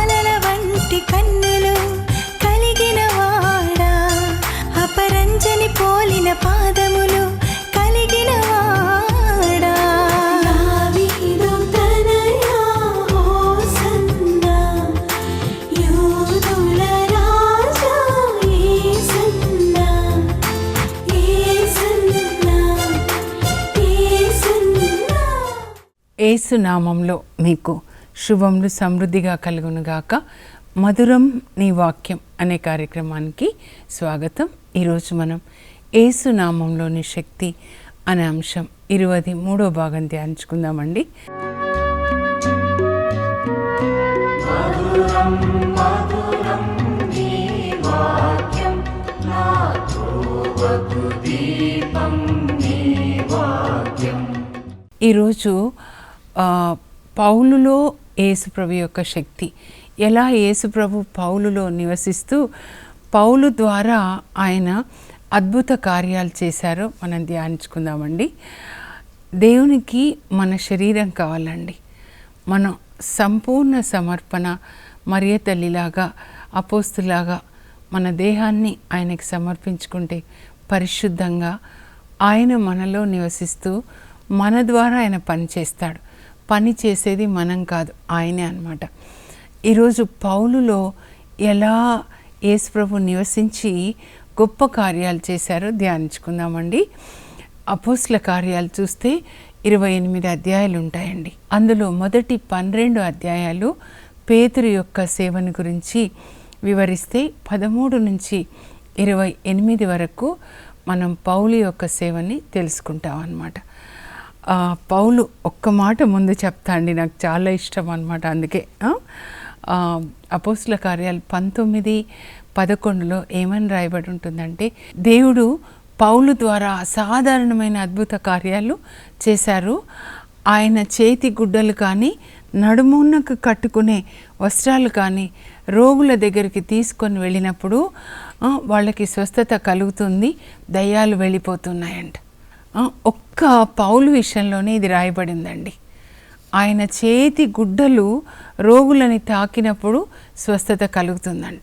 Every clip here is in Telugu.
జ్వాలల వంటి కన్నులు కలిగిన వాడా అపరంజని పోలిన పాదములు కలిగిన వాడా. దావీదు తనయా హోసన్నా యూదుల రాజా యేసన్నా యేసన్నా యేసన్నా ఏసు నామంలో మీకు శుభములు సమృద్ధిగా కలుగునుగాక. మధురం నీ వాక్యం అనే కార్యక్రమానికి స్వాగతం. ఈరోజు మనం ఏసు నామంలోని శక్తి అనే అంశం ఇరవై మూడో భాగం ధ్యానించుకుందామండి. ఈరోజు పౌలులో యేసుప్రభు యొక్క శక్తి. ఎలా యేసుప్రభు పౌలులో నివసిస్తూ పౌలు ద్వారా ఆయన అద్భుత కార్యాలు చేశారో మనం ధ్యానించుకుందామండి. దేవునికి మన శరీరం కావాలండి. మనం సంపూర్ణ సమర్పణ మరియ తల్లిలాగా అపోస్తులాగా మన దేహాన్ని ఆయనకి సమర్పించుకుంటే పరిశుద్ధంగా ఆయన మనలో నివసిస్తూ మన ద్వారా ఆయన పని చేస్తాడు. పని చేసేది మనం కాదు ఆయనే అనమాట ఈరోజు పౌలులో ఎలా యేసుప్రభు నివసించి గొప్ప కార్యాలు చేశారో ధ్యానించుకుందామండి. అపోస్ల కార్యాలు చూస్తే ఇరవై ఎనిమిది అధ్యాయాలు ఉంటాయండి. అందులో మొదటి పన్నెండు అధ్యాయాలు పేతురు యొక్క సేవను గురించి వివరిస్తే పదమూడు నుంచి ఇరవై ఎనిమిది వరకు మనం పౌలు యొక్క సేవని తెలుసుకుంటాం అన్నమాట. పౌలు ఒక్క మాట ముందు చెప్తా అండి నాకు చాలా ఇష్టం అనమాట అందుకే అపోస్ల అపోస్తుల కార్యాలు పంతొమ్మిది పదకొండులో ఏమని రాయబడి ఉంటుందంటే దేవుడు పౌలు ద్వారా అసాధారణమైన అద్భుత కార్యాలు చేశారు. ఆయన చేతి గుడ్డలు కానీ నడుమున్నకు కట్టుకునే వస్త్రాలు కానీ రోగుల దగ్గరికి తీసుకొని వెళ్ళినప్పుడు వాళ్ళకి స్వస్థత కలుగుతుంది దయ్యాలు వెళ్ళిపోతున్నాయంట. ఒక్క పౌలు విషయంలోనే ఇది రాయబడిందండి. ఆయన చేతి గుడ్డలు రోగులని తాకినప్పుడు స్వస్థత కలుగుతుందంట.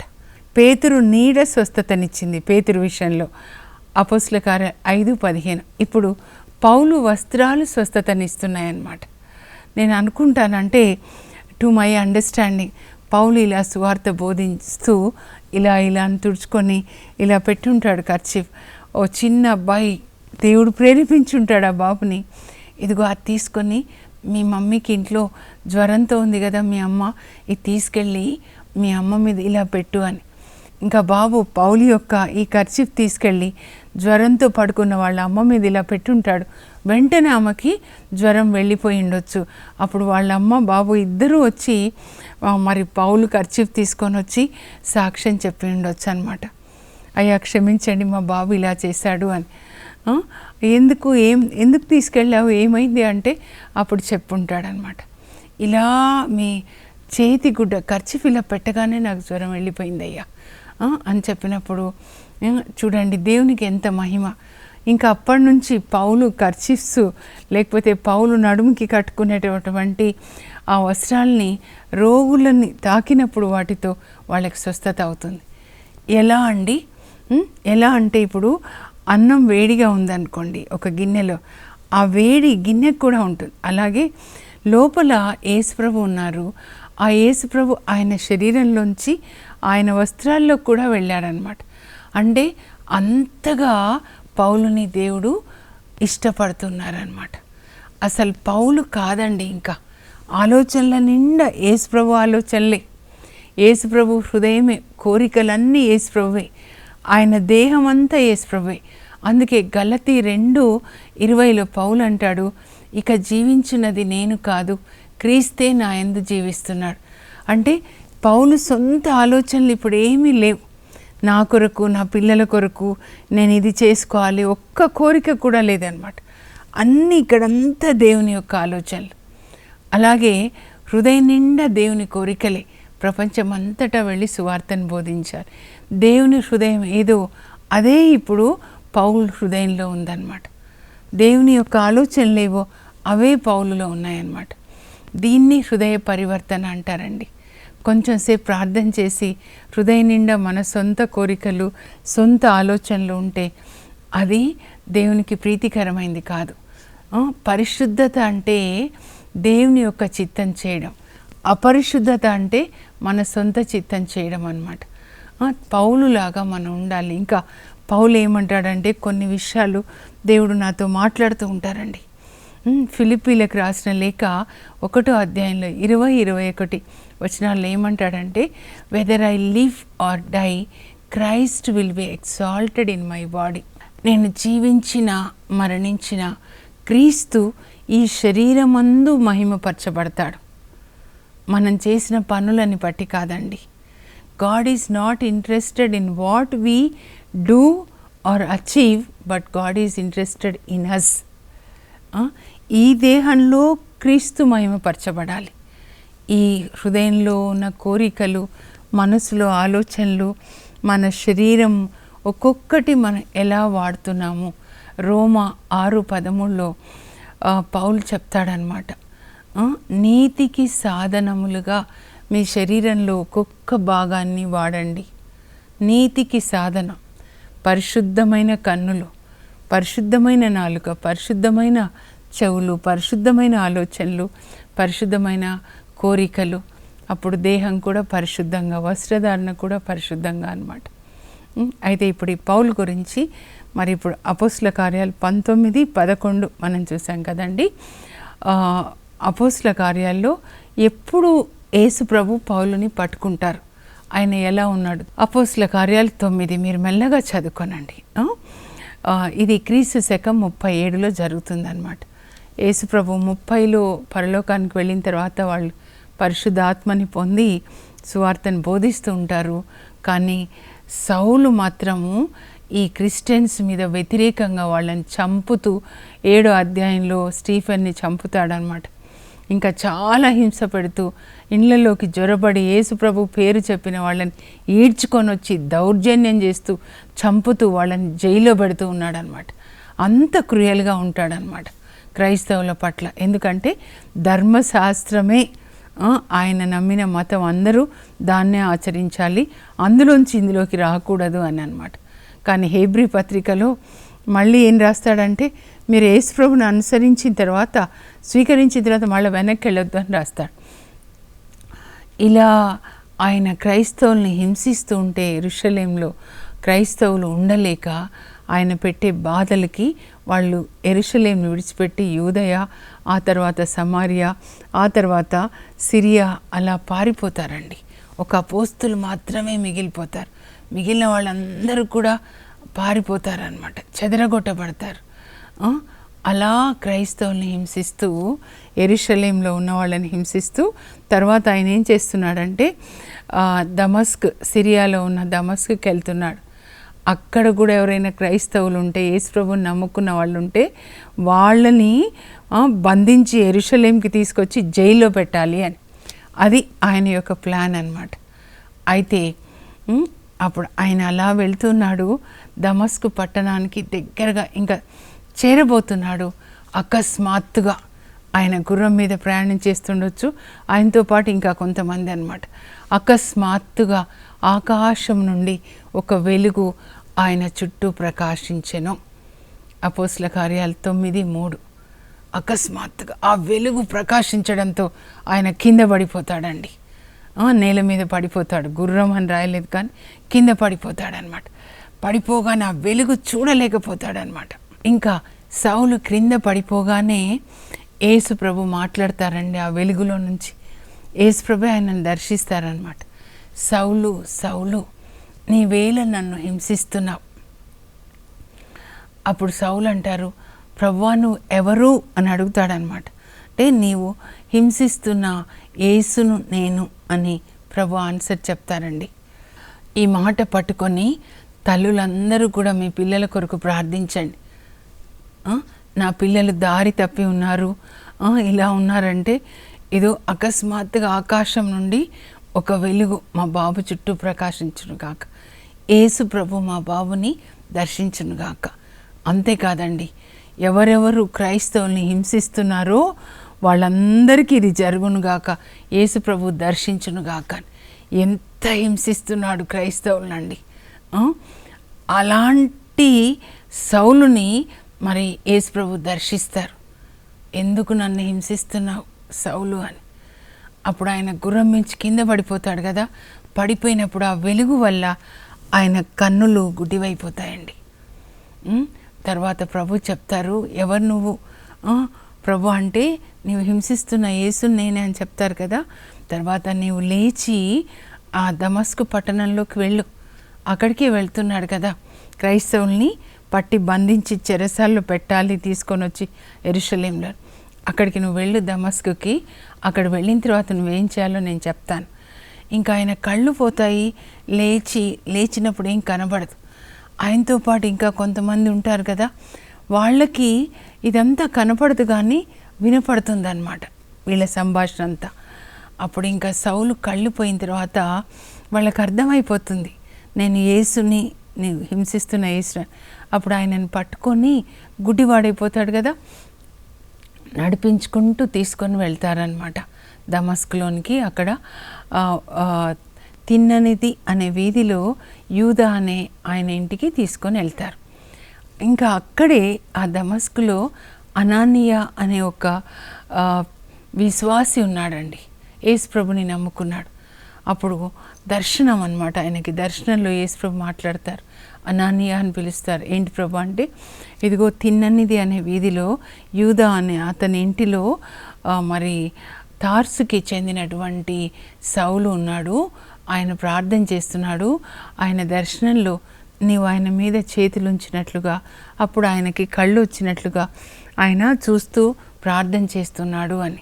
పేతురు నీడ స్వస్థతనిచ్చింది పేతురు విషయంలో. అపోస్ల కార్య ఐదు పదిహేను. ఇప్పుడు పౌలు వస్త్రాలు స్వస్థతనిస్తున్నాయన్నమాట. నేను అనుకుంటానంటే టు మై అండర్స్టాండింగ్ పౌలు ఇలా సువార్త బోధిస్తూ ఇలా ఇలా అని తుడుచుకొని ఇలా పెట్టుంటాడు ఖర్చీఫ్. ఓ చిన్న అబ్బాయి దేవుడు ప్రేరేపించుంటాడు ఆ బాబుని. ఇదిగో అది తీసుకొని మీ మమ్మీకి ఇంట్లో జ్వరంతో ఉంది కదా మీ అమ్మ ఇది తీసుకెళ్ళి మీ అమ్మ మీద ఇలా పెట్టు అని. ఇంకా బాబు పౌలి యొక్క ఈ ఖర్చీఫ్ తీసుకెళ్ళి జ్వరంతో పడుకున్న వాళ్ళ అమ్మ మీద ఇలా పెట్టుంటాడు. వెంటనే ఆమెకి జ్వరం వెళ్ళిపోయి ఉండొచ్చు. అప్పుడు వాళ్ళ అమ్మ బాబు ఇద్దరూ వచ్చి మరి పౌలు ఖర్చీఫ్ తీసుకొని వచ్చి సాక్ష్యం చెప్పి ఉండొచ్చు అనమాట అయ్యా క్షమించండి మా బాబు ఇలా చేశాడు అని. ఎందుకు ఏం ఎందుకు తీసుకెళ్ళావు? ఏమైంది? అంటే అప్పుడు చెప్పుంటాడనమాట. ఇలా మీ చేతి గుడ్డ ఖర్చు ఇలా పెట్టగానే నాకు జ్వరం వెళ్ళిపోయింది అయ్యా అని చెప్పినప్పుడు చూడండి దేవునికి ఎంత మహిమ. ఇంకా అప్పటి నుంచి పౌలు కర్చిఫ్స్ లేకపోతే పౌలు నడుముకి కట్టుకునేటటువంటి ఆ వస్త్రాల్ని రోగులని తాకినప్పుడు వాటితో వాళ్ళకి స్వస్థత అవుతుంది. ఎలా అండి? ఎలా అంటే ఇప్పుడు అన్నం వేడిగా ఉందనుకోండి ఒక గిన్నెలో ఆ వేడి గిన్నెకు కూడా ఉంటుంది. అలాగే లోపల యేసుప్రభు ఉన్నారు. ఆ యేసుప్రభు ఆయన శరీరంలోంచి ఆయన వస్త్రాల్లో కూడా వెళ్ళాడనమాట. అంటే అంతగా పౌలుని దేవుడు ఇష్టపడుతున్నారనమాట. అసలు పౌలు కాదండి ఇంకా. ఆలోచనల నిండా యేసుప్రభు ఆలోచనలే. యేసుప్రభు హృదయమే కోరికలన్నీ యేసుప్రభువే. ఆయన దేహం అంతా యేసుప్రభువే అందుకే గలతి రెండు ఇరవైలో పౌలు అంటాడు ఇక జీవించున్నది నేను కాదు క్రీస్తే నా ఎందు జీవిస్తున్నాడు. అంటే పౌలు సొంత ఆలోచనలు ఇప్పుడు ఏమీ లేవు. నా కొరకు నా పిల్లల కొరకు నేను ఇది చేసుకోవాలి ఒక్క కోరిక కూడా లేదనమాట అన్నీ ఇక్కడంతా దేవుని యొక్క ఆలోచనలు. అలాగే హృదయం నిండా దేవుని కోరికలే. ప్రపంచమంతటా వెళ్ళి సువార్తను బోధించారు. దేవుని హృదయం ఏదో అదే ఇప్పుడు పౌలు హృదయంలో ఉందన్నమాట. దేవుని యొక్క ఆలోచనలేవో అవే పౌలులో ఉన్నాయన్నమాట. దీన్ని హృదయ పరివర్తన అంటారండి. కొంచెంసేపు ప్రార్థన చేసి హృదయం నిండా మన సొంత కోరికలు సొంత ఆలోచనలు ఉంటే అది దేవునికి ప్రీతికరమైంది కాదు. పరిశుద్ధత అంటే దేవుని యొక్క చిత్తం చేయడం. అపరిశుద్ధత అంటే మన సొంత చిత్తం చేయడం అనమాట పౌలులాగా మనం ఉండాలి. ఇంకా పౌలు ఏమంటాడంటే కొన్ని విషయాలు దేవుడు నాతో మాట్లాడుతూ ఉంటారండి. ఫిలిపీలకు రాసిన లేఖ ఒకటో అధ్యాయంలో ఇరవై ఇరవై ఒకటి వచనాల్లో ఏమంటాడంటే whether I live or die Christ will be exalted in my body నేను జీవించిన మరణించిన క్రీస్తు ఈ శరీరమందు మహిమపరచబడతాడు. మనం చేసిన పనులని బట్టి కాదండి. God is not interested in what we do or achieve but God is interested in us ఈ దేహంలో క్రీస్తు మహిమపరచబడాలి. ఈ హృదయంలో ఉన్న కోరికలు మనసులో ఆలోచనలు మన శరీరం ఒక్కొక్కటి మనం ఎలా వాడుతున్నాము? రోమ ఆరు పదముల్లో పౌలు చెప్తాడనమాట. నీతికి సాధనములుగా మీ శరీరంలో ఒక్కొక్క భాగాన్ని వాడండి. నీతికి సాధన. పరిశుద్ధమైన కన్నులు పరిశుద్ధమైన నాలుక పరిశుద్ధమైన చెవులు పరిశుద్ధమైన ఆలోచనలు పరిశుద్ధమైన కోరికలు. అప్పుడు దేహం కూడా పరిశుద్ధంగా వస్త్రధారణ కూడా పరిశుద్ధంగా అనమాట అయితే ఇప్పుడు ఈ పౌల్ గురించి మరి ఇప్పుడు అపోస్ల కార్యాలు పంతొమ్మిది పదకొండు మనం చూసాం కదండి. అపోస్ల కార్యాల్లో ఎప్పుడు యేసు ప్రభు పౌలుని పట్టుకుంటారు. ఆయన ఎలా ఉన్నాడు? అపోస్ల కార్యాలు తొమ్మిది. మీరు మెల్లగా చదువుకోనండి. ఇది క్రీస్తు శకం ముప్పై ఏడులో జరుగుతుందన్నమాట. యేసుప్రభు ముప్పైలో పరలోకానికి వెళ్ళిన తర్వాత వాళ్ళు పరిశుద్ధాత్మని పొంది సువార్తను బోధిస్తూ ఉంటారు. కానీ సౌలు మాత్రము ఈ క్రిస్టియన్స్ మీద వ్యతిరేకంగా వాళ్ళని చంపుతూ ఏడో అధ్యాయంలో స్టీఫెన్ని చంపుతాడనమాట ఇంకా చాలా హింస పెడుతూ ఇండ్లలోకి జ్వరబడి యేసుప్రభు పేరు చెప్పిన వాళ్ళని ఈడ్చుకొని వచ్చి దౌర్జన్యం చేస్తూ చంపుతూ వాళ్ళని జైల్లో పెడుతూ ఉన్నాడనమాట అంత క్రూయల్గా ఉంటాడనమాట క్రైస్తవుల పట్ల. ఎందుకంటే ధర్మశాస్త్రమే ఆయన నమ్మిన మతం అందరూ దాన్నే ఆచరించాలి అందులోంచి ఇందులోకి రాకూడదు అని అనమాట కానీ హేబ్రి పత్రికలో మళ్ళీ ఏం రాస్తాడంటే మీరు యేసుప్రభుని అనుసరించిన తర్వాత స్వీకరించిన తర్వాత మళ్ళీ వెనక్కి వెళ్ళొద్దు అని రాస్తాడు. ఇలా ఆయన క్రైస్తవుల్ని హింసిస్తూ ఉంటే ఎరుషలేంలో క్రైస్తవులు ఉండలేక ఆయన పెట్టే బాధలకి వాళ్ళు ఎరుషలేంని విడిచిపెట్టి యూదయ ఆ తర్వాత సమారియా ఆ తర్వాత సిరియా అలా పారిపోతారండి. ఒక పోస్తులు మాత్రమే మిగిలిపోతారు. మిగిలిన వాళ్ళందరూ కూడా పారిపోతారనమాట చెదరగొట్టబడతారు. అలా క్రైస్తవుల్ని హింసిస్తూ ఎరుషలేంలో ఉన్న వాళ్ళని హింసిస్తూ తర్వాత ఆయన ఏం చేస్తున్నాడంటే దమస్క్ సిరియాలో ఉన్న దమస్క్కి వెళ్తున్నాడు. అక్కడ కూడా ఎవరైనా క్రైస్తవులు ఉంటే యేసుప్రభుని నమ్ముకున్న వాళ్ళు ఉంటే వాళ్ళని బంధించి ఎరుషలేంకి తీసుకొచ్చి జైల్లో పెట్టాలి అని. అది ఆయన యొక్క ప్లాన్ అన్నమాట. అయితే అప్పుడు ఆయన అలా వెళ్తున్నాడు. దమస్కు పట్టణానికి దగ్గరగా ఇంకా చేరబోతున్నాడు. అకస్మాత్తుగా ఆయన గుర్రం మీద ప్రయాణం చేస్తుండొచ్చు. ఆయనతో పాటు ఇంకా కొంతమంది అన్నమాట. అకస్మాత్తుగా ఆకాశం నుండి ఒక వెలుగు ఆయన చుట్టూ ప్రకాశించెను. అపోస్ల కార్యాలు తొమ్మిది మూడు. అకస్మాత్తుగా ఆ వెలుగు ప్రకాశించడంతో ఆయన కింద పడిపోతాడండి. నేల మీద పడిపోతాడు. గుర్రం అని రాయలేదు కానీ కింద పడిపోతాడనమాట పడిపోగానే ఆ వెలుగు చూడలేకపోతాడనమాట. ఇంకా సౌలు క్రింద పడిపోగానే యేసు ప్రభు మాట్లాడతారండి ఆ వెలుగులో నుంచి. యేసు ప్రభు ఆయనను దర్శిస్తారనమాట. సౌలు సౌలు నీ వేళ నన్ను హింసిస్తున్నావు. అప్పుడు సౌలు అంటారు ప్రవ్వా నువ్వు ఎవరు? అని అడుగుతాడనమాట. అంటే నీవు హింసిస్తున్న యేసును నేను అని ప్రభు ఆన్సర్ చెప్తారండి. ఈ మాట పట్టుకొని తల్లులందరూ కూడా మీ పిల్లల కొరకు ప్రార్థించండి. నా పిల్లలు దారి తప్పి ఉన్నారు. ఇలా ఉన్నారంటే ఏదో అకస్మాత్తుగా ఆకాశం నుండి ఒక వెలుగు మా బాబు చుట్టూ ప్రకాశించును గాక. యేసు ప్రభు మా బాబుని దర్శించును గాక. అంతేకాదండి ఎవరెవరు క్రైస్తవుల్ని హింసిస్తున్నారో వాళ్ళందరికీ ఇది జరుగును గాక. యేసు ప్రభు దర్శించును గాక. ఎంత హింసిస్తున్నాడు క్రైస్తవులండి అలాంటి సౌలుని మరి యేసు ప్రభు దర్శిస్తారు. ఎందుకు నన్ను హింసిస్తున్నావు సౌలు అని? అప్పుడు ఆయన గుర్రం మించి కింద పడిపోతాడు కదా. పడిపోయినప్పుడు ఆ వెలుగు వల్ల ఆయన కన్నులు గుడ్డివైపోతాయండి. తర్వాత ప్రభు చెప్తారు ఎవరు నువ్వు? ప్రభు అంటే నీవు హింసిస్తున్న యేసు నేనే అని చెప్తారు కదా. తర్వాత నీవు లేచి ఆ దమస్కు పట్టణంలోకి వెళ్ళు. అక్కడికి వెళ్తున్నాడు కదా. క్రైస్తవుల్ని పట్టి బంధించి చెరసాల్లో పెట్టాలి తీసుకొని వచ్చి ఎరుషలేంలో. అక్కడికి నువ్వు వెళ్ళు దమస్కుకి. అక్కడ వెళ్ళిన తర్వాత నువ్వేం చేయాలో నేను చెప్తాను. ఇంకా ఆయన కళ్ళు పోతాయి లేచి లేచినప్పుడు ఏం కనబడదు. ఆయనతో పాటు ఇంకా కొంతమంది ఉంటారు కదా. వాళ్ళకి ఇదంతా కనపడదు కానీ వినపడుతుంది అనమాట వీళ్ళ సంభాషణ అంతా. అప్పుడు ఇంకా సౌలు కళ్ళు పోయిన తర్వాత వాళ్ళకి అర్థమైపోతుంది. నేను యేసుని నేను హింసిస్తున్న యేసు అప్పుడు ఆయనను పట్టుకొని గుడ్డివాడైపోతాడు కదా. నడిపించుకుంటూ తీసుకొని వెళ్తారనమాట దమస్కులోనికి అక్కడ. తిన్ననిది అనే వీధిలో యూదా అనే ఆయన ఇంటికి తీసుకొని వెళ్తారు. ఇంకా అక్కడే ఆ దమస్కులో అనానియా అనే ఒక విశ్వాసి ఉన్నాడండి. యేసు ప్రభుని నమ్ముకున్నాడు. అప్పుడు దర్శనం అనమాట ఆయనకి. దర్శనంలో యేసుప్రభు మాట్లాడతారు. అనానియా అని పిలుస్తారు. ఏంటి ప్రభు అంటే ఇదిగో తిన్ననిది అనే వీధిలో యూదా అనే అతని ఇంటిలో మరి తార్సుకి చెందినటువంటి సౌలు ఉన్నాడు. ఆయన ప్రార్థన చేస్తున్నాడు. ఆయన దర్శనంలో నీవు ఆయన మీద చేతులు ఉంచినట్లుగా అప్పుడు ఆయనకి కళ్ళు వచ్చినట్లుగా ఆయన చూస్తూ ప్రార్థన చేస్తున్నాడు అని.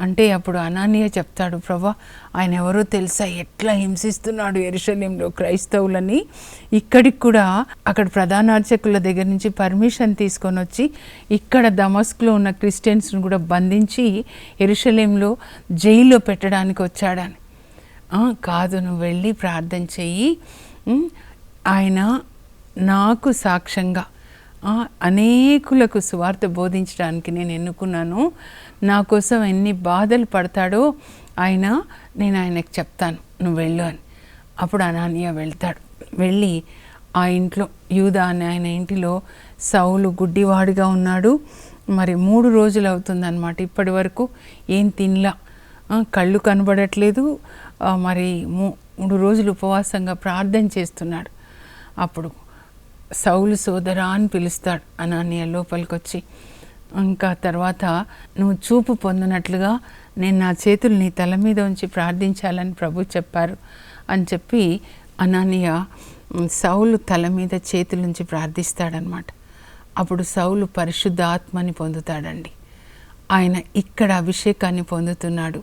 అంటే అప్పుడు అనానియ చెప్తాడు ప్రభా ఆయన ఎవరో తెలుసా? ఎట్లా హింసిస్తున్నాడు ఎరుషలేంలో క్రైస్తవులని? ఇక్కడికి కూడా అక్కడ ప్రధాన అర్చకుల దగ్గర నుంచి పర్మిషన్ తీసుకొని వచ్చి ఇక్కడ దమస్క్లో ఉన్న క్రిస్టియన్స్ను కూడా బంధించి ఎరుషలేంలో జైల్లో పెట్టడానికి వచ్చాడని. కాదు నువ్వు వెళ్ళి ప్రార్థన చెయ్యి. ఆయన నాకు సాక్ష్యంగా అనేకులకు సువార్త బోధించడానికి నేను ఎన్నుకున్నాను. నా కోసం ఎన్ని బాధలు పడతాడో ఆయన నేను ఆయనకు చెప్తాను నువ్వు వెళ్ళు అని. అప్పుడు అనానియా వెళ్తాడు. వెళ్ళి ఆ ఇంట్లో యూదా అనే ఆయన ఇంటిలో సౌలు గుడ్డివాడిగా ఉన్నాడు. మరి మూడు రోజులు అవుతుందన్నమాట. ఇప్పటి వరకు ఏం తినలా. కళ్ళు కనబడట్లేదు. మరి మూ- మూడు రోజులు ఉపవాసంగా ప్రార్థన చేస్తున్నాడు. అప్పుడు సౌలు సోదరా అని పిలుస్తాడు అనాన్య లోపలికి వచ్చి ఇంకా తర్వాత నువ్వు చూపు పొందినట్లుగా నేను నా చేతులు నీ తల మీద ఉంచి ప్రార్థించాలని ప్రభు చెప్పారు అని చెప్పి అనానియ సౌలు తల మీద చేతులుంచి ప్రార్థిస్తాడనమాట. అప్పుడు సౌలు పరిశుద్ధ ఆత్మని పొందుతాడండి. ఆయన ఇక్కడ అభిషేకాన్ని పొందుతున్నాడు.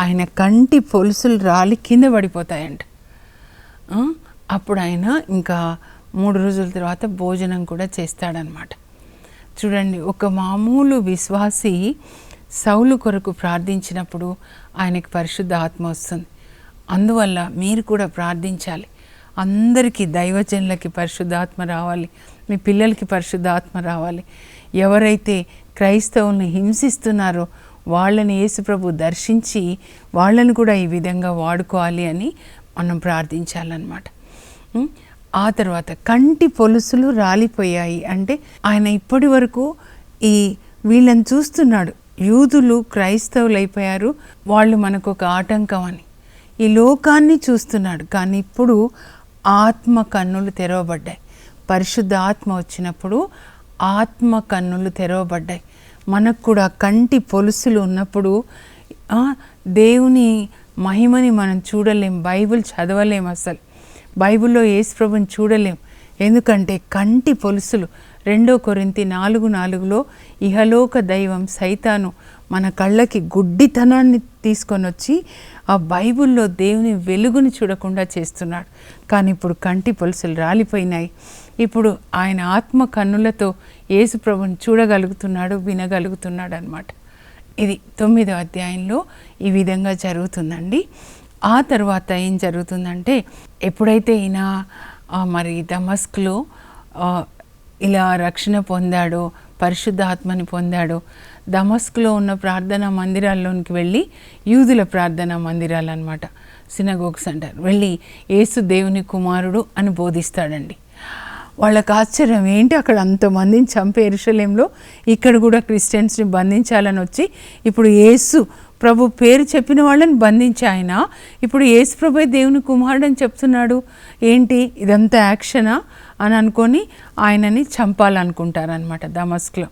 ఆయన కంటి పొలుసులు రాలి కింద పడిపోతాయంట. అప్పుడు ఆయన ఇంకా మూడు రోజుల తర్వాత భోజనం కూడా చేస్తాడనమాట. చూడండి ఒక మామూలు విశ్వాసి సౌలు కొరకు ప్రార్థించినప్పుడు ఆయనకు పరిశుద్ధ ఆత్మ వస్తుంది. అందువల్ల మీరు కూడా ప్రార్థించాలి. అందరికీ దైవజనులకి పరిశుద్ధాత్మ రావాలి. మీ పిల్లలకి పరిశుద్ధాత్మ రావాలి. ఎవరైతే క్రైస్తవుల్ని హింసిస్తున్నారో వాళ్ళని యేసుప్రభు దర్శించి వాళ్ళని కూడా ఈ విధంగా వాడుకోవాలి అని మనం ప్రార్థించాలన్నమాట. ఆ తర్వాత కంటి పొలుసులు రాలిపోయాయి. అంటే ఆయన ఇప్పటి వరకు ఈ వీళ్ళని చూస్తున్నాడు. యూదులు క్రైస్తవులు అయిపోయారు వాళ్ళు మనకు ఒక ఆటంకం అని. ఈ లోకాన్ని చూస్తున్నాడు. కానీ ఇప్పుడు ఆత్మ కన్నులు తెరవబడ్డాయి. పరిశుద్ధ ఆత్మ వచ్చినప్పుడు ఆత్మ కన్నులు తెరవబడ్డాయి. మనకు కూడా కంటి పొలుసులు ఉన్నప్పుడు దేవుని మహిమని మనం చూడలేం. బైబిల్ చదవలేం అసలు. బైబిల్లో యేసుప్రభుని చూడలేం. ఎందుకంటే కంటి పొలుసులు. రెండో కొరింతి నాలుగు నాలుగులో ఇహలోక దైవం సైతాను మన కళ్ళకి గుడ్డితనాన్ని తీసుకొని వచ్చి ఆ బైబిల్లో దేవుని వెలుగుని చూడకుండా చేస్తున్నాడు. కానీ ఇప్పుడు కంటి పొలుసులు రాలిపోయినాయి. ఇప్పుడు ఆయన ఆత్మ కన్నులతో యేసుప్రభుని చూడగలుగుతున్నాడు వినగలుగుతున్నాడు అనమాట ఇది తొమ్మిదో అధ్యాయంలో ఈ విధంగా జరుగుతుందండి. ఆ తర్వాత ఏం జరుగుతుందంటే ఎప్పుడైతే ఈయన మరి దమస్క్లో ఇలా రక్షణ పొందాడో పరిశుద్ధ ఆత్మని పొందాడో దమస్క్లో ఉన్న ప్రార్థనా మందిరాల్లోనికి వెళ్ళి యూదుల ప్రార్థనా మందిరాలు అనమాట సినగోగ్స్ అంటారు వెళ్ళి యేసు దేవుని కుమారుడు అని బోధిస్తాడండి. వాళ్ళకి ఆశ్చర్యం ఏంటి అక్కడ అంతమందిని చంపే ఎరుషలేంలో? ఇక్కడ కూడా క్రిస్టియన్స్ని బంధించాలని వచ్చి ఇప్పుడు యేసు ప్రభు పేరు చెప్పిన వాళ్ళని బంధించి ఆయన. ఇప్పుడు యేసు ప్రభు దేవుని కుమారుడు అని చెప్తున్నాడు. ఏంటి? ఇదంతా యాక్షనా? అని అనుకొని ఆయనని చంపాలనుకుంటారనమాట దమస్క్లో.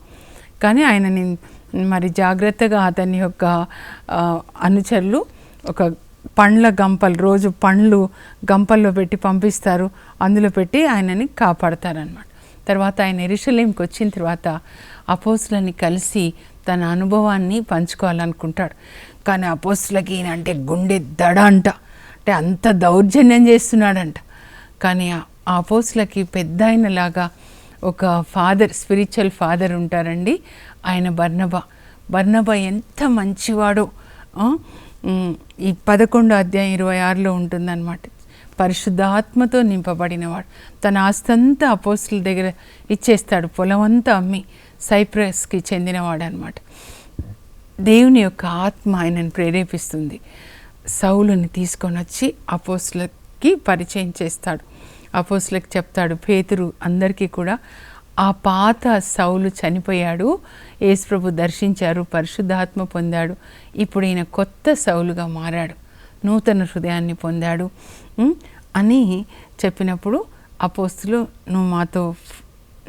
కానీ ఆయనని మరి జాగ్రత్తగా అతని యొక్క అనుచరులు ఒక పండ్ల గంపలు రోజు పండ్లు గంపల్లో పెట్టి పంపిస్తారు. అందులో పెట్టి ఆయనని కాపాడతారనమాట తర్వాత ఆయన ఎరుషలేంకి వచ్చిన తర్వాత అపోసులని కలిసి తన అనుభవాన్ని పంచుకోవాలనుకుంటాడు. కానీ అపోస్తులకి ఈయన అంటే గుండె దడ అంట. అంటే అంత దౌర్జన్యం చేస్తున్నాడంట. కానీ ఆ అపోస్తులకి పెద్ద ఆయనలాగా ఒక ఫాదర్ స్పిరిచువల్ ఫాదర్ ఉంటారండి. ఆయన బర్ణబ బర్ణబ ఎంత మంచివాడో. ఈ పదకొండో అధ్యాయం ఇరవై ఆరులో ఉంటుందన్నమాట. పరిశుద్ధాత్మతో నింపబడినవాడు. తన ఆస్తంతా అపోస్తుల దగ్గర ఇచ్చేస్తాడు. పొలం అంతా అమ్మి. సైప్రస్కి చెందినవాడు అనమాట దేవుని యొక్క ఆత్మ ఆయనను ప్రేరేపిస్తుంది. సౌలుని తీసుకొని వచ్చి అపోస్లకి పరిచయం చేస్తాడు. అపోస్లకు చెప్తాడు పేతురు అందరికీ కూడా ఆ పాత సౌలు చనిపోయాడు. యేసుప్రభు దర్శించారు పరిశుద్ధాత్మ పొందాడు. ఇప్పుడు ఈయన కొత్త సౌలుగా మారాడు. నూతన హృదయాన్ని పొందాడు. అని చెప్పినప్పుడు అపోస్తులు నువ్వు మాతో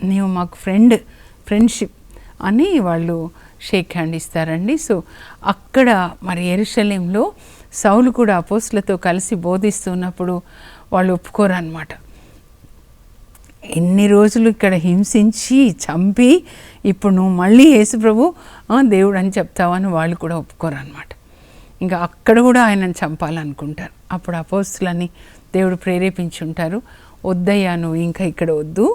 నీవు మాకు ఫ్రెండ్. ఫ్రెండ్షిప్ అని వాళ్ళు షేక్ హ్యాండ్ ఇస్తారండి. సో అక్కడ మరి ఎరుషలేంలో సౌలు కూడా అపోస్లతో కలిసి బోధిస్తున్నప్పుడు వాళ్ళు ఒప్పుకోరన్నమాట. ఎన్ని రోజులు ఇక్కడ హింసించి చంపి ఇప్పుడు నువ్వు మళ్ళీ యేసు ప్రభు ఆ, దేవుడు అని చెప్తావని వాళ్ళు కూడా ఒప్పుకోరన్నమాట. ఇంకా అక్కడ కూడా ఆయనను చంపాలనుకుంటారు. అప్పుడు అపోస్తులని దేవుడు ప్రేరేపించి ఉంటారు వద్దయ్యా నువ్వు ఇంకా ఇక్కడ వద్దు.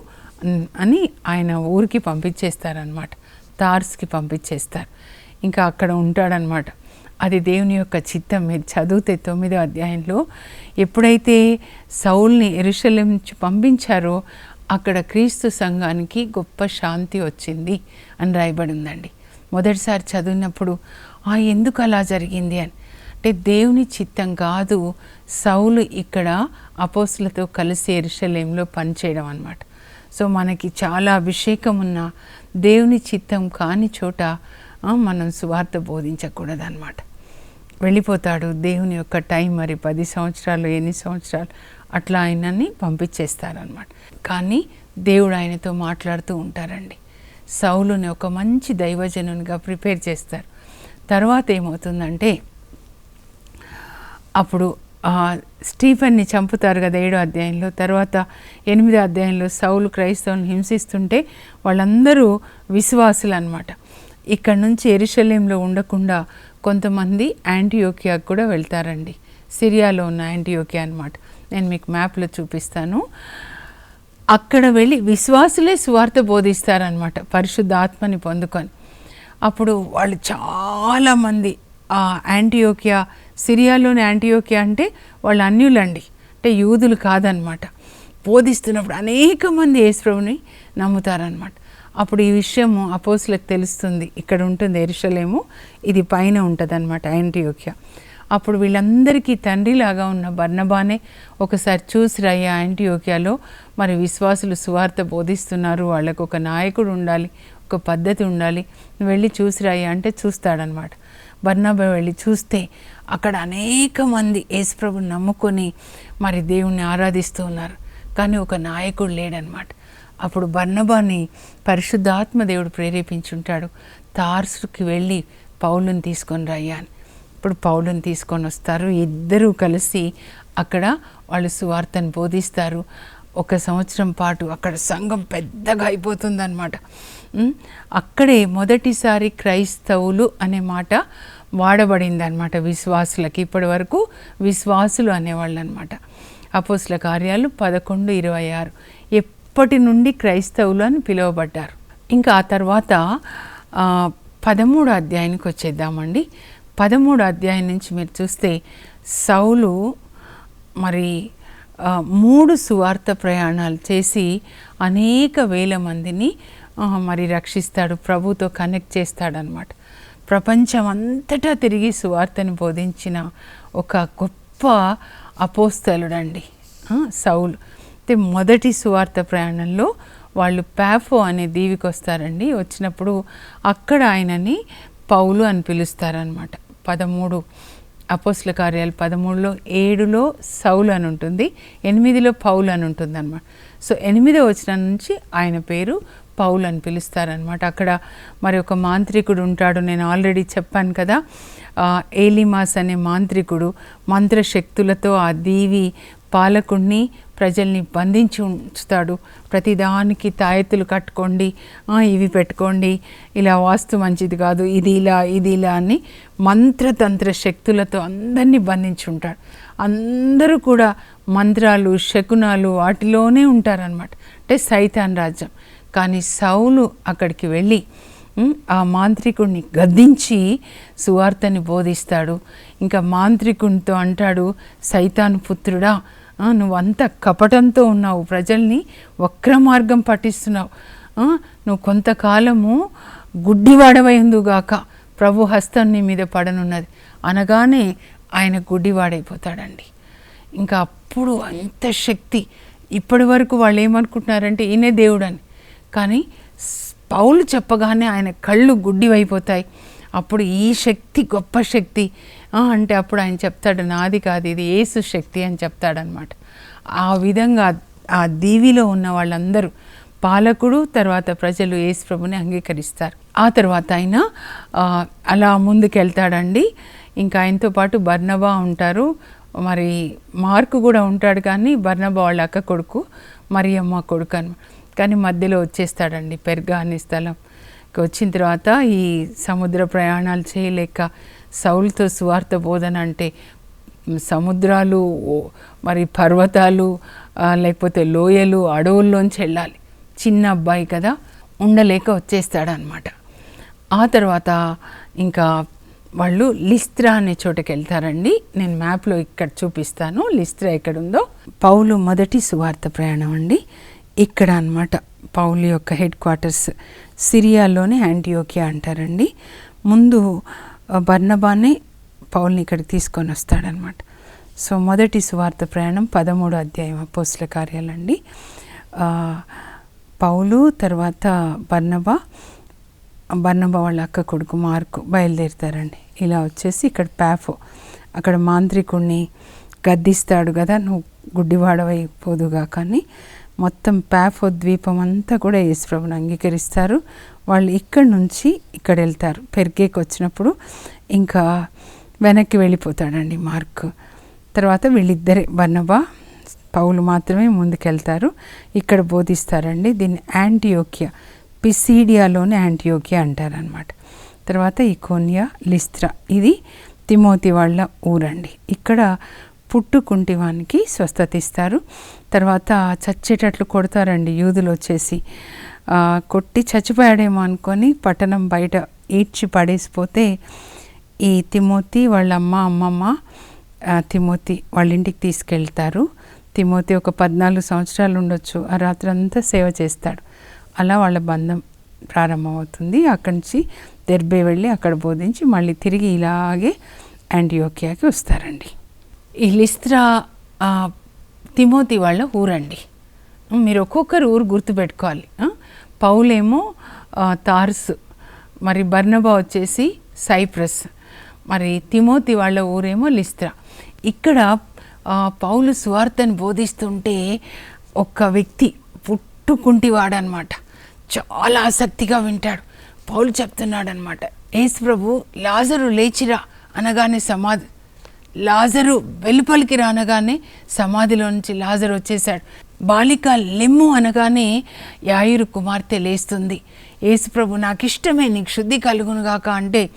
అని ఆయన ఊరికి పంపించేస్తారనమాట తార్స్కి పంపించేస్తారు. ఇంకా అక్కడ ఉంటాడనమాట అది దేవుని యొక్క చిత్తం. మీరు చదివితే తొమ్మిదో అధ్యాయంలో ఎప్పుడైతే సౌల్ని ఎరుషలేం నుంచి పంపించారో అక్కడ క్రీస్తు సంఘానికి గొప్ప శాంతి వచ్చింది అని రాయబడి ఉందండి మొదటిసారి చదివినప్పుడు ఆ ఎందుకు అలా జరిగింది? అని. అంటే దేవుని చిత్తం కాదు సౌలు ఇక్కడ అపోసులతో కలిసి ఎరుశలేంలో పనిచేయడం అనమాట సో మనకి చాలా అభిషేకం ఉన్న దేవుని చిత్తం కాని చోట మనం సువార్త బోధించకూడదు అనమాట వెళ్ళిపోతాడు దేవుని యొక్క టైం మరి పది సంవత్సరాలు ఎన్ని సంవత్సరాలు అట్లా ఆయనని పంపించేస్తారనమాట కానీ దేవుడు ఆయనతో మాట్లాడుతూ ఉంటారండి. సౌలుని ఒక మంచి దైవజనునిగా ప్రిపేర్ చేస్తారు. తర్వాత ఏమవుతుందంటే అప్పుడు స్టీఫన్ని చంపుతారు కదా ఏడో అధ్యాయంలో. తర్వాత ఎనిమిదో అధ్యాయంలో సౌలు క్రైస్తవుని హింసిస్తుంటే వాళ్ళందరూ విశ్వాసులు అనమాట ఇక్కడ నుంచి ఎరుషలేంలో ఉండకుండా కొంతమంది యాంటీయోకియాకు కూడా వెళ్తారండి. సిరియాలో ఉన్న యాంటీయోకియా అనమాట నేను మీకు మ్యాప్లో చూపిస్తాను. అక్కడ వెళ్ళి విశ్వాసులే సువార్త బోధిస్తారనమాట పరిశుద్ధ ఆత్మని పొందుకొని. అప్పుడు వాళ్ళు చాలామంది యాంటీయోకియా సిరియాలోని యాంటీయోకియా అంటే వాళ్ళు అన్యులండి. అంటే యూదులు కాదనమాట. బోధిస్తున్నప్పుడు అనేక మంది యేసుప్రభుని నమ్ముతారనమాట. అప్పుడు ఈ విషయము అపోసులకు తెలుస్తుంది. ఇక్కడ ఉంటుంది ఎరుషలేము. ఇది పైన ఉంటుంది అనమాట యాంటీయోకియా. అప్పుడు వీళ్ళందరికీ తండ్రిలాగా ఉన్న బర్ణబానే ఒకసారి చూసిరయ్యా యాంటీయోకియాలో? మరి విశ్వాసులు సువార్త బోధిస్తున్నారు. వాళ్ళకు ఒక నాయకుడు ఉండాలి ఒక పద్ధతి ఉండాలి. వెళ్ళి చూసిరాయ్యా అంటే చూస్తాడనమాట. బర్నబా వెళ్ళి చూస్తే అక్కడ అనేక మంది యేసుప్రభుని నమ్ముకొని మరి దేవుణ్ణి ఆరాధిస్తూ ఉన్నారు. కానీ ఒక నాయకుడు లేడనమాట అప్పుడు బర్ణబాని పరిశుద్ధాత్మ దేవుడు ప్రేరేపించుంటాడు. తార్సుకి వెళ్ళి పౌలుని తీసుకొని రయ్యాను ఇప్పుడు పౌలుని తీసుకొని వస్తారు. ఇద్దరూ కలిసి అక్కడ వాళ్ళు సువార్తను బోధిస్తారు. ఒక సంవత్సరం పాటు అక్కడ సంఘం పెద్దగా అయిపోతుందన్నమాట. ఉమ్, అక్కడే మొదటిసారి క్రైస్తవులు అనే మాట వాడబడింది అనమాట విశ్వాసులకి. ఇప్పటి వరకు విశ్వాసులు అనేవాళ్ళు అనమాట అపోస్ల కార్యాలు పదకొండు ఇరవై ఆరు. ఎప్పటి నుండి క్రైస్తవులు అని పిలువబడ్డారు? ఇంకా ఆ తర్వాత పదమూడు అధ్యాయానికి వచ్చేద్దామండి. పదమూడు అధ్యాయం నుంచి మీరు చూస్తే సౌలు మరి మూడు సువార్త ప్రయాణాలు చేసి అనేక వేల మందిని మరి రక్షిస్తాడు ప్రభుతో కనెక్ట్ చేస్తాడనమాట ప్రపంచం అంతటా తిరిగి సువార్తను బోధించిన ఒక గొప్ప అపోస్తలుడండి. సౌలు. అయితే మొదటి సువార్త ప్రయాణంలో వాళ్ళు పాఫో అనే దీవికి వస్తారండి వచ్చినప్పుడు అక్కడ ఆయనని పౌలు అని పిలుస్తారనమాట పదమూడు అపోస్ల కార్యాలు పదమూడులో ఏడులో సౌలు అని ఉంటుంది ఎనిమిదిలో పౌలు అని ఉంటుంది అనమాట సో ఎనిమిదో వచ్చిన నుంచి ఆయన పేరు పౌల్ అని పిలుస్తారనమాట అక్కడ మరి ఒక మాంత్రికుడు ఉంటాడు. నేను ఆల్రెడీ చెప్పాను కదా ఏలిమాస్ అనే మాంత్రికుడు మంత్రశక్తులతో ఆ దీవి పాలకుడిని ప్రజల్ని బంధించి ఉంచుతాడు. ప్రతిదానికి తాయెత్తులు కట్టుకోండి ఇవి పెట్టుకోండి ఇలా వాస్తు మంచిది కాదు ఇది ఇలా ఇది ఇలా అని మంత్రతంత్ర శక్తులతో అందరినీ బంధించి ఉంటాడు. అందరూ కూడా మంత్రాలు శకునాలు వాటిలోనే ఉంటారనమాట అంటే సైతాన్ రాజ్యం. కానీ సౌలు అక్కడికి వెళ్ళి ఆ మాంత్రికుడిని గద్దించి సువార్తని బోధిస్తాడు. ఇంకా మాంత్రికునితో అంటాడు సైతాను పుత్రుడా నువ్వు నువ్వంత కపటంతో ఉన్నావు. ప్రజల్ని వక్ర మార్గం పట్టిస్తున్నావు. నువ్వు కొంతకాలము గుడ్డివాడవైందుగాక ప్రభు హస్తం నీ మీద పడనున్నది. అనగానే ఆయన గుడ్డివాడైపోతాడండి. ఇంకా అప్పుడు అంత శక్తి. ఇప్పటి వరకు వాళ్ళు ఏమనుకుంటున్నారంటే ఈయనే దేవుడు అని కానీ పౌలు చెప్పగానే ఆయన కళ్ళు గుడ్డివైపోతాయి. అప్పుడు ఈ శక్తి గొప్ప శక్తి. అంటే అప్పుడు ఆయన చెప్తాడు నాది కాదు ఇది ఏసు శక్తి అని చెప్తాడనమాట ఆ విధంగా ఆ దీవిలో ఉన్న వాళ్ళందరూ పాలకుడు తర్వాత ప్రజలు యేసు ప్రభుని అంగీకరిస్తారు. ఆ తర్వాత ఆయన అలా ముందుకెళ్తాడండి. ఇంకా ఆయనతో పాటు బర్నబా ఉంటారు. మరి మార్కు కూడా ఉంటాడు కానీ బర్నబా వాళ్ళ అక్క కొడుకు మరియమ్మ కొడుకు అనమాట కానీ మధ్యలో వచ్చేస్తాడండి పెర్గా అనే స్థలం వచ్చిన తర్వాత ఈ సముద్ర ప్రయాణాలు చేయలేక సౌలతో సువార్త బోధన అంటే సముద్రాలు మరి పర్వతాలు లేకపోతే లోయలు అడవుల్లోంచి వెళ్ళాలి. చిన్న అబ్బాయి కదా ఉండలేక వచ్చేస్తాడనమాట. ఆ తర్వాత ఇంకా వాళ్ళు లిస్త్రా అనే చోటకి వెళ్తారండి. నేను మ్యాప్లో ఇక్కడ చూపిస్తాను లిస్త్రా ఎక్కడుందో. పౌలు మొదటి సువార్త ప్రయాణం అండి. ఇక్కడ అన్నమాట పౌలు యొక్క హెడ్ క్వార్టర్స్. సిరియాలోని యాంటీయోకియా అంటారండి. ముందు బర్ణబానే బర్నబానే పౌల్ని ఇక్కడికి తీసుకొని వస్తాడనమాట సో మొదటి సువార్త ప్రయాణం పదమూడు అధ్యాయం అపోస్ల కార్యాలండి. పౌలు తర్వాత బర్నబా బర్నబా వాళ్ళ అక్క కొడుకు మార్కు బయలుదేరుతారండి. ఇలా వచ్చేసి ఇక్కడ ప్యాఫో అక్కడ మాంత్రికుణ్ణి గద్దిస్తాడు కదా నువ్వు గుడ్డివాడవైపోదుగా కానీ. మొత్తం పాఫో ద్వీపం అంతా కూడా యేసుప్రభుని అంగీకరిస్తారు. వాళ్ళు ఇక్కడి నుంచి ఇక్కడ వెళ్తారు. పెరిగేకి వచ్చినప్పుడు ఇంకా వెనక్కి వెళ్ళిపోతాడండి మార్క్. తర్వాత వీళ్ళిద్దరే బర్నబా పౌలు మాత్రమే ముందుకెళ్తారు. ఇక్కడ బోధిస్తారండి దీన్ని యాంటీయోకియా పిసిడియాలోని యాంటీయోకియా అంటారనమాట తర్వాత ఇకోనియా లిస్త్రా ఇది తిమోతి వాళ్ళ ఊరండి. ఇక్కడ పుట్టుకుంటివానికి స్వస్థత ఇస్తారు తర్వాత చచ్చేటట్లు కొడతారండి యూదులు వచ్చేసి. కొట్టి చచ్చిపోయాడేమో అనుకొని పట్టణం బయట ఈడ్చి పడేసిపోతే ఈ తిమోతి వాళ్ళ అమ్మ అమ్మమ్మ తిమోతి వాళ్ళ ఇంటికి తీసుకెళ్తారు. తిమోతి ఒక పద్నాలుగు సంవత్సరాలు ఉండొచ్చు. ఆ రాత్రి అంతా సేవ చేస్తాడు. అలా వాళ్ళ బంధం ప్రారంభమవుతుంది. అక్కడి నుంచి దెర్బే వెళ్ళి అక్కడ బోధించి మళ్ళీ తిరిగి ఇలాగే యాంటీయోకియాకి వస్తారండి. ఈ లిస్త్రా తిమోతి వాళ్ళ ఊరండి. మీరు ఒక్కొక్కరు ఊరు గుర్తుపెట్టుకోవాలి. పౌలేమో తార్స్ మరి బర్నబా వచ్చేసి సైప్రస్ మరి తిమోతి వాళ్ళ ఊరేమో లిస్త్రా ఇక్కడ పౌలు స్వార్థను బోధిస్తుంటే ఒక వ్యక్తి పుట్టుకుంటివాడనమాట. చాలా ఆసక్తిగా వింటాడు. పౌలు చెప్తున్నాడనమాట ఏసు ప్రభు లాజరు లేచిరా అనగానే సమాధి లాజరు వెలుపలికి రానగానే సమాధిలో నుంచి లాజరు వచ్చేశాడు. బాలిక లెమ్ము అనగానే యాయురు కుమార్తె లేస్తుంది. యేసుప్రభు నాకు ఇష్టమే నీకు శుద్ధి కలుగునుగాక అంటే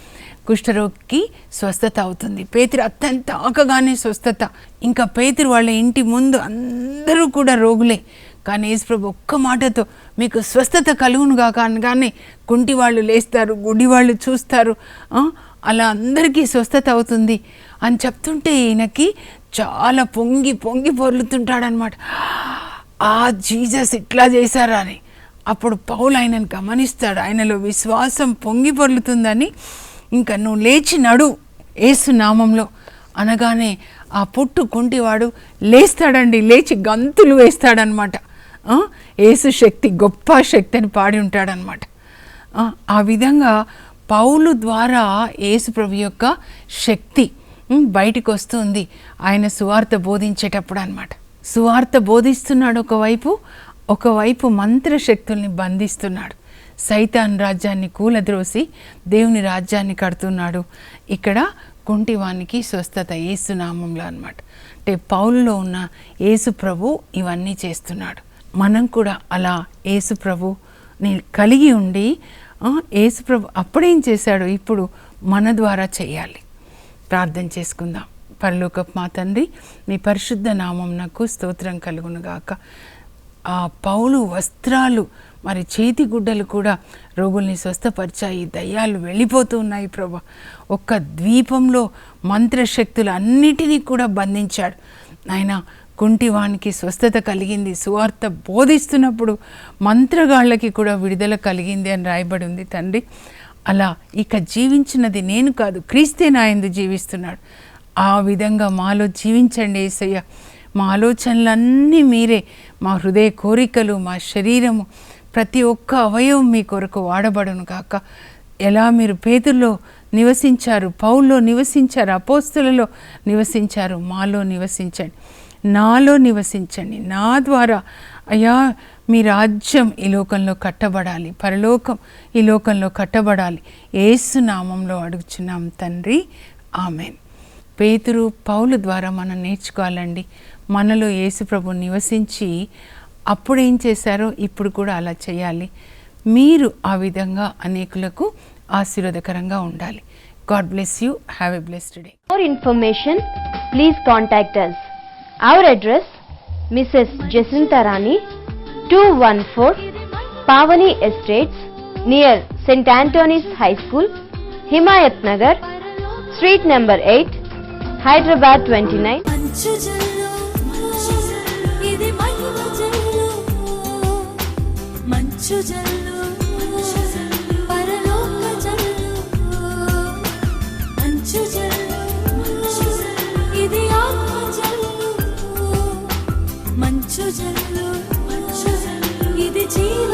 కుష్ఠరోగికి స్వస్థత అవుతుంది. పేతురు అత్యంత ఆకగానే స్వస్థత. ఇంకా పేతురు వాళ్ళ ఇంటి ముందు అందరూ కూడా రోగులే. కానీ యేసుప్రభు ఒక్క మాటతో మీకు స్వస్థత కలుగునుగాక అనగానే కుంటి వాళ్ళు లేస్తారు గుడి వాళ్ళు చూస్తారు. అలా అందరికీ స్వస్థత అవుతుంది. అని చెప్తుంటే ఈయనకి చాలా పొంగి పొంగి పొర్లుతుంటాడనమాట ఆ జీజస్ ఇట్లా చేశారా అని అప్పుడు పౌలు ఆయనను గమనిస్తాడు. ఆయనలో విశ్వాసం పొంగి పొర్లుతుందని. ఇంకా నువ్వు లేచి నడు ఏసు నామంలో. అనగానే ఆ పుట్టు కుంటివాడు లేస్తాడండి. లేచి గంతులు వేస్తాడనమాట ఏసు శక్తి గొప్ప శక్తి అని పాడి ఉంటాడనమాట ఆ, విధంగా పౌలు ద్వారా యేసు ప్రభు యొక్క శక్తి బయటికి వస్తుంది. ఆయన సువార్త బోధించేటప్పుడు అనమాట సువార్త బోధిస్తున్నాడు ఒకవైపు ఒకవైపు మంత్రశక్తుల్ని బంధిస్తున్నాడు. సైతాన్ రాజ్యాన్ని కూలద్రోసి దేవుని రాజ్యాన్ని కడుతున్నాడు. ఇక్కడ కుంటివానికి స్వస్థత ఏసునామంలో అనమాట అంటే పౌలులో ఉన్న యేసు ప్రభు ఇవన్నీ చేస్తున్నాడు. మనం కూడా అలా యేసు ప్రభుని కలిగి ఉండి యేసు ప్రభు అప్పుడేం చేశాడు? ఇప్పుడు మన ద్వారా చేయాలి. ప్రార్థన చేసుకుందాం. పరలోకపు మా తండ్రి మీ పరిశుద్ధ నామం నాకు స్తోత్రం కలుగునుగాక ఆ పౌలు వస్త్రాలు మరి చేతి గుడ్డలు కూడా రోగుల్ని స్వస్థపరిచాయి. దయ్యాలు వెళ్ళిపోతూ ఉన్నాయి ప్రభా. ఒక్క ద్వీపంలో మంత్రశక్తులు అన్నిటినీ కూడా బంధించాడు. ఆయన కుంటివానికి స్వస్థత కలిగింది. సువార్త బోధిస్తున్నప్పుడు మంత్రగాళ్ళకి కూడా విడుదల కలిగింది అని రాయబడి ఉంది తండ్రి. అలా ఇక జీవించినది నేను కాదు క్రీస్తే నాయందు జీవిస్తున్నాడు. ఆ విధంగా మాలో జీవించండి ఏసయ్య. మా ఆలోచనలన్నీ మీరే. మా హృదయ కోరికలు మా శరీరము ప్రతి ఒక్క అవయవం మీ కొరకు వాడబడును కాక ఎలా మీరు పేదల్లో నివసించారు పౌల్లో నివసించారు అపోస్తులలో నివసించారు మాలో నివసించండి. నాలో నివసించండి. నా ద్వారా అయ్యా మీ రాజ్యం ఈ లోకంలో కట్టబడాలి. పరలోకం ఈ లోకంలో కట్టబడాలి. ఏసు నామంలో అడుగుచున్నాం తండ్రి. ఆమెన్. పేతురు పౌలు ద్వారా మనం నేర్చుకోవాలండి. మనలో యేసుప్రభు నివసించి అప్పుడు ఏం చేశారో ఇప్పుడు కూడా అలా చేయాలి. మీరు ఆ విధంగా అనేకులకు ఆశీర్వాదకరంగా ఉండాలి. God bless you. Have a blessed day. Please contact please our address Mrs Jacintharani two one four Pavani estates near Saint Antony's high school Himayat Nagar street number eight Hyderabad twenty nine. మంచు జల్లు. ఇది జీవ